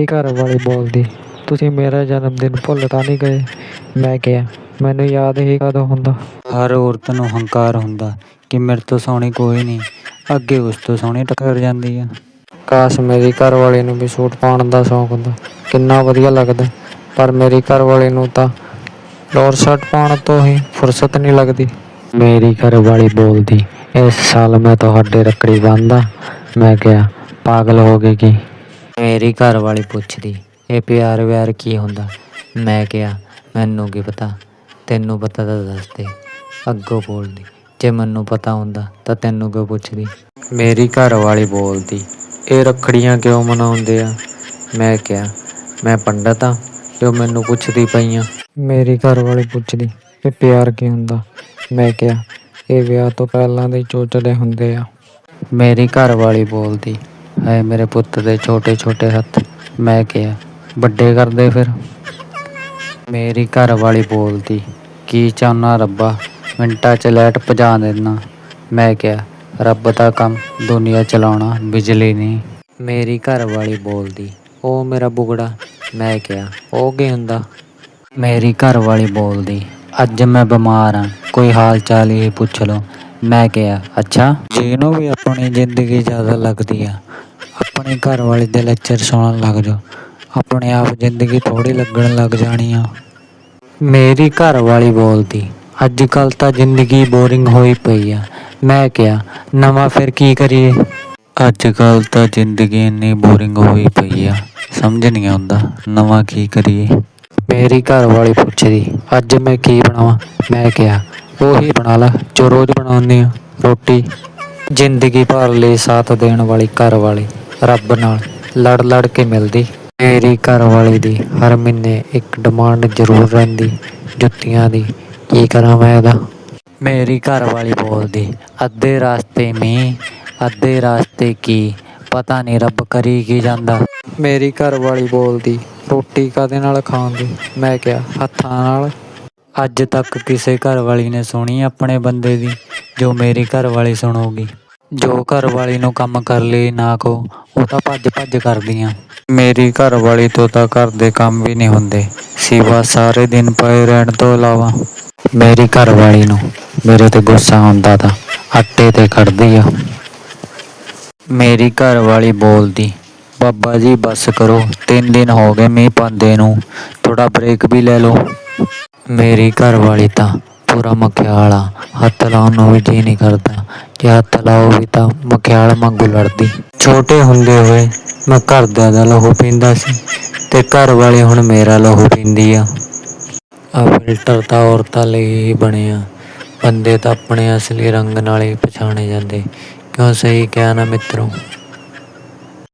ਮੇਰੀ ਘਰ ਵਾਲੀ ਬੋਲਦੀ ਤੁਸੀਂ ਮੇਰਾ ਜਨਮ ਦਿਨ ਭੁੱਲ ਤਾਂ ਨਹੀਂ ਗਏ? ਮੈਂ ਕਿਹਾ ਮੈਨੂੰ ਯਾਦ ਹੀ ਕਦੋਂ ਹੁੰਦਾ? ਹਰ ਔਰਤ ਨੂੰ ਹੰਕਾਰ ਹੁੰਦਾ ਕਿ ਮੇਰੇ ਤੋਂ ਸੋਹਣੀ ਕੋਈ ਨਹੀਂ ਅੱਗੇ ਉਸ ਤੋਂ ਸੋਹਣੀ ਟੱਕਰ ਜਾਂਦੀ ਆ। ਕਾਸ਼ ਮੇਰੀ ਘਰ ਵਾਲੀ ਨੂੰ ਵੀ ਸੂਟ ਪਾਉਣ ਦਾ ਸ਼ੌਂਕ ਹੁੰਦਾ ਕਿੰਨਾ ਵਧੀਆ ਲੱਗਦਾ। ਪਰ ਮੇਰੀ ਘਰ ਵਾਲੀ ਨੂੰ ਤਾਂ ਲੋਰ ਸ਼ਰਟ ਪਾਉਣ ਤੋਂ ਹੀ ਫੁਰਸਤ ਨਹੀਂ ਲੱਗਦੀ। ਮੇਰੀ ਘਰ ਵਾਲੀ ਬੋਲਦੀ ਇਸ ਸਾਲ ਮੈਂ ਤੁਹਾਡੇ ਰੱਖੜੀ ਬੰਨਦਾ ਮੈਂ ਕਿਹਾ ਪਾਗਲ ਹੋ ਗਏ ਕੀ? ਮੇਰੀ ਘਰ ਵਾਲੀ ਪੁੱਛਦੀ, ਇਹ ਪਿਆਰ ਵਿਆਰ ਕੀ ਹੁੰਦਾ? ਮੈਂ ਕਿਹਾ, ਮੈਨੂੰ ਕੀ ਪਤਾ? ਤੈਨੂੰ ਪਤਾ ਤਾਂ ਦੱਸ ਦੇ। ਅੱਗੋਂ ਬੋਲਦੀ, ਜੇ ਮੈਨੂੰ ਪਤਾ ਹੁੰਦਾ ਤਾਂ ਤੈਨੂੰ ਕਿਉਂ ਪੁੱਛਦੀ? ਮੇਰੀ ਘਰ ਵਾਲੀ ਬੋਲਦੀ, ਇਹ ਰੱਖੜੀਆਂ ਕਿਉਂ ਮਨਾਉਂਦੇ ਆ? ਮੈਂ ਕਿਹਾ, ਮੈਂ ਪੰਡਤ ਆ ਜੋ ਮੈਨੂੰ ਪੁੱਛਦੀ ਪਈਆਂ ਮੇਰੀ ਘਰ ਵਾਲੀ ਪੁੱਛਦੀ, ਇਹ ਪਿਆਰ ਕੀ ਹੁੰਦਾ? ਮੈਂ ਕਿਹਾ, ਇਹ ਵਿਆਹ ਤੋਂ ਪਹਿਲਾਂ ਦੇ ਚੋਚਲੇ ਹੁੰਦੇ ਆ। ਮੇਰੀ ਘਰ ਵਾਲੀ ਬੋਲਦੀ ਹੈ ਮੇਰੇ ਪੁੱਤ ਦੇ ਛੋਟੇ ਛੋਟੇ ਹੱਥ, ਮੈਂ ਕਿਹਾ, ਵੱਡੇ ਕਰਦੇ ਫਿਰ? ਮੇਰੀ ਘਰ ਵਾਲੀ ਬੋਲਦੀ, ਕੀ ਚਾਹੁੰਨਾ ਰੱਬਾ, ਮਿੰਟਾਂ 'ਚ ਲਾਈਟ ਭਜਾ ਦੇਣਾ ਮੈਂ ਕਿਹਾ, ਰੱਬ ਦਾ ਕੰਮ ਦੁਨੀਆ ਚਲਾਉਣਾ, ਬਿਜਲੀ ਨਹੀਂ। ਮੇਰੀ ਘਰ ਵਾਲੀ ਬੋਲਦੀ, ਉਹ ਮੇਰਾ ਬੁਗੜਾ। ਮੈਂ ਕਿਹਾ, ਉਹ ਕੀ ਹੁੰਦਾ? ਮੇਰੀ ਘਰ ਵਾਲੀ ਬੋਲਦੀ, ਅੱਜ ਮੈਂ ਬਿਮਾਰ ਹਾਂ ਕੋਈ ਹਾਲ ਚਾਲ ਹੀ ਪੁੱਛ ਲਓ। ਮੈਂ ਕਿਹਾ, ਅੱਛਾ, ਜਿਹਨੂੰ ਵੀ ਆਪਣੀ ਜ਼ਿੰਦਗੀ ਜ਼ਿਆਦਾ ਲੱਗਦੀ ਆ ਆਪਣੇ ਘਰ ਵਾਲੀ ਦੇ ਲੈਕਚਰ ਸੁਣਨ ਲੱਗ ਜਾਓ। ਆਪਣੇ ਆਪ ਜ਼ਿੰਦਗੀ ਥੋੜੀ ਲੱਗਣ ਲੱਗ ਜਾਣੀ ਆ। ਮੇਰੀ ਘਰ ਵਾਲੀ ਬੋਲਦੀ ਅੱਜ ਕੱਲ ਤਾਂ ਜ਼ਿੰਦਗੀ ਬੋਰਿੰਗ ਹੋਈ ਪਈ ਆ। ਮੈਂ ਕਿਹਾ, ਨਵਾਂ ਫਿਰ ਕੀ ਕਰੀਏ? ਅੱਜ ਕੱਲ ਤਾਂ ਜ਼ਿੰਦਗੀ ਇੰਨੀ ਬੋਰਿੰਗ ਹੋਈ ਪਈ ਆ। ਸਮਝ ਨਹੀਂ ਆਉਂਦਾ, ਨਵਾਂ ਕੀ ਕਰੀਏ? ਮੇਰੀ ਘਰ ਵਾਲੀ ਪੁੱਛਦੀ, ਅੱਜ ਮੈਂ ਕੀ ਬਣਾਵਾਂ? ਮੈਂ ਕਿਹਾ, ਉਹੀ ਬਣਾ ਲਾ, ਜੋ ਰੋਜ਼ ਬਣਾਉਂਦੀ ਆ, ਰੋਟੀ। ਜ਼ਿੰਦਗੀ ਭਰ ਲਈ ਸਾਥ ਦੇਣ ਵਾਲੀ ਘਰ ਵਾਲੀ ਰੱਬ ਨਾਲ ਲੜ ਲੜ ਕੇ ਮਿਲਦੀ। ਮੇਰੀ ਘਰ ਵਾਲੀ ਦੀ ਹਰ ਮਹੀਨੇ ਇੱਕ ਡਿਮਾਂਡ ਜ਼ਰੂਰ ਰਹਿੰਦੀ ਜੁੱਤੀਆਂ ਦੀ। ਕੀ ਕਰਾਂ ਮੈਂ ਇਹਦਾ? ਮੇਰੀ ਘਰ ਵਾਲੀ ਬੋਲਦੀ, ਅੱਧੇ ਰਾਸਤੇ ਮੀਂਹ, ਅੱਧੇ ਰਾਸਤੇ ਕੀ, ਪਤਾ ਨਹੀਂ ਰੱਬ ਕਰੀ ਕੀ ਜਾਂਦਾ। ਮੇਰੀ ਘਰ ਵਾਲੀ ਬੋਲਦੀ, ਰੋਟੀ ਕਾਦੇ ਨਾਲ ਖਾਂਦੀ ਮੈਂ ਕਿਹਾ, ਹੱਥਾਂ ਨਾਲ। ਅੱਜ ਤੱਕ ਕਿਸੇ ਘਰ ਵਾਲੀ ਨੇ ਸੁਣੀ ਆਪਣੇ ਬੰਦੇ ਦੀ, ਜੋ ਮੇਰੀ ਘਰ ਵਾਲੀ ਸੁਣੂਗੀ। ਜੋ ਘਰ ਵਾਲੀ ਨੂੰ ਕੰਮ ਕਰ ਲਈ ਨਾ ਕੋ ਉਹ ਤਾਂ ਭੱਜ ਭੱਜ ਕਰਦੀਆਂ। ਮੇਰੀ ਘਰ ਵਾਲੀ ਤੋਂ ਤਾਂ ਘਰ ਦੇ ਕੰਮ ਵੀ ਨਹੀਂ ਹੁੰਦੇ, ਸਿਵਾ ਸਾਰੇ ਦਿਨ ਪਏ ਰਹਿਣ ਤੋਂ ਇਲਾਵਾ। ਮੇਰੀ ਘਰ ਵਾਲੀ ਨੂੰ ਮੇਰੇ ਤੇ ਗੁੱਸਾ ਆਉਂਦਾ ਤਾਂ ਆਟੇ ਤੇ ਖੜਦੀ ਆ। ਮੇਰੀ ਘਰ ਵਾਲੀ ਬੋਲਦੀ, ਬਾਬਾ ਜੀ, ਬੱਸ ਕਰੋ, ਤਿੰਨ ਦਿਨ ਹੋ ਗਏ ਮੀਂਹ ਪਾਉਂਦੇ ਨੂੰ ਥੋੜਾ ਬ੍ਰੇਕ ਵੀ ਲੈ ਲਓ। ਮੇਰੀ ਘਰ ਵਾਲੀ ਤਾਂ ਪੂਰਾ ਮਖਿਆਲ ਆ। ਹੱਥ ਲਾਉਣ ਨੂੰ ਵੀ ਜੀ ਨਹੀਂ ਕਰਦਾ। ਜੇ ਹੱਥ ਲਾਓ ਵੀ ਤਾਂ ਮਖਿਆਲ ਵਾਂਗੂ ਲੜਦੀ। ਛੋਟੇ ਹੁੰਦੇ ਹੋਏ ਮੈਂ ਘਰਦਿਆਂ ਦਾ ਲਹੂ ਪੀਂਦਾ ਸੀ ਤੇ ਘਰ ਵਾਲੀ ਹੁਣ ਮੇਰਾ ਲਹੂ ਪੀਂਦੀ ਆ। ਆ ਫਿਲਟਰ ਤਾਂ ਔਰਤਾਂ ਲਈ ਹੀ ਬਣਿਆ ਬੰਦੇ ਤਾਂ ਆਪਣੇ ਅਸਲੀ ਰੰਗ ਨਾਲ ਹੀ ਪਛਾਣੇ ਜਾਂਦੇ। ਕਿਉਂ ਸਹੀ ਕਿਹਾ ਨਾ ਮਿੱਤਰੋ?